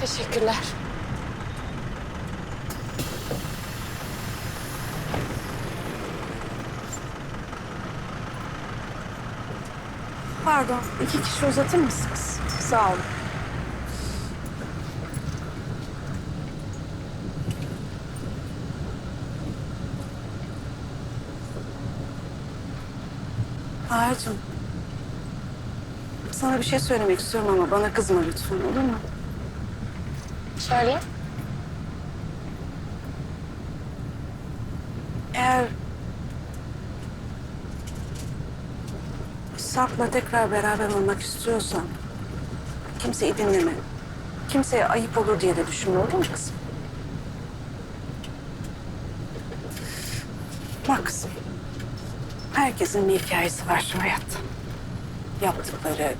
Teşekkürler. Pardon, iki kişi uzatır mısınız? Sağ olun. Bahar'cığım. Sana bir şey söylemek istiyorum ama bana kızma lütfen olur mu? Söyleyeyim. Eğer Sarp'la tekrar beraber olmak istiyorsan kimseyi dinleme. Kimseye ayıp olur diye de düşünme olur mu kızım? Bak kızım. Herkesin bir hikayesi var şu hayatta. Yaptıkları,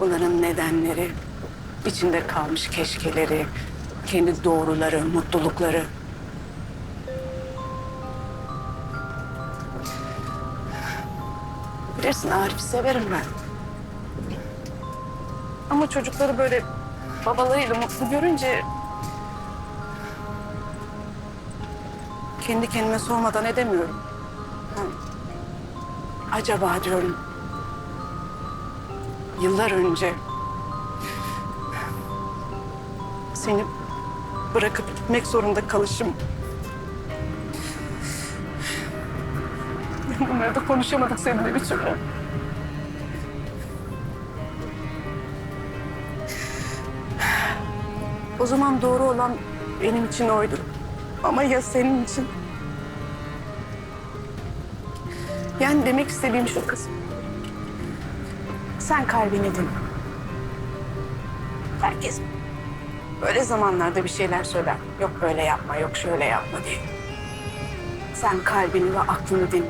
bunların nedenleri, içinde kalmış keşkeleri, kendi doğruları, mutlulukları. Bilirsin Arif'i severim ben. Ama çocukları böyle babalarıyla mutlu görünce... Kendi kendime sormadan edemiyorum. Ha, Acaba diyorum... Yıllar önce... Seni bırakıp gitmek zorunda kalışım... Bunları da konuşamadık seninle bir türlü. O zaman doğru olan benim için oydu. Ama ya senin için? Yani demek istediğim şu kız. Sen kalbini dinle. Herkes böyle zamanlarda bir şeyler söyler. Yok böyle yapma, yok şöyle yapma diye. Sen kalbini ve aklını dinle.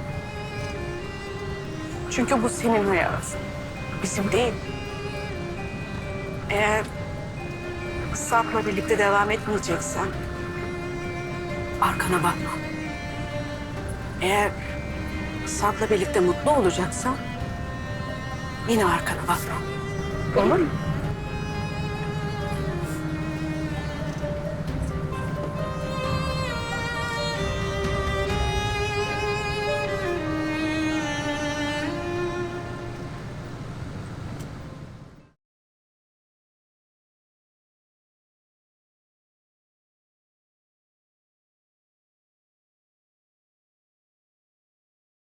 Çünkü bu senin hayatın. Bizim değil. Eğer Sarp'la birlikte devam etmeyeceksen arkana bakma. Eğer Sarp'la birlikte mutlu olacaksan yine arkana bakma. Olur mu?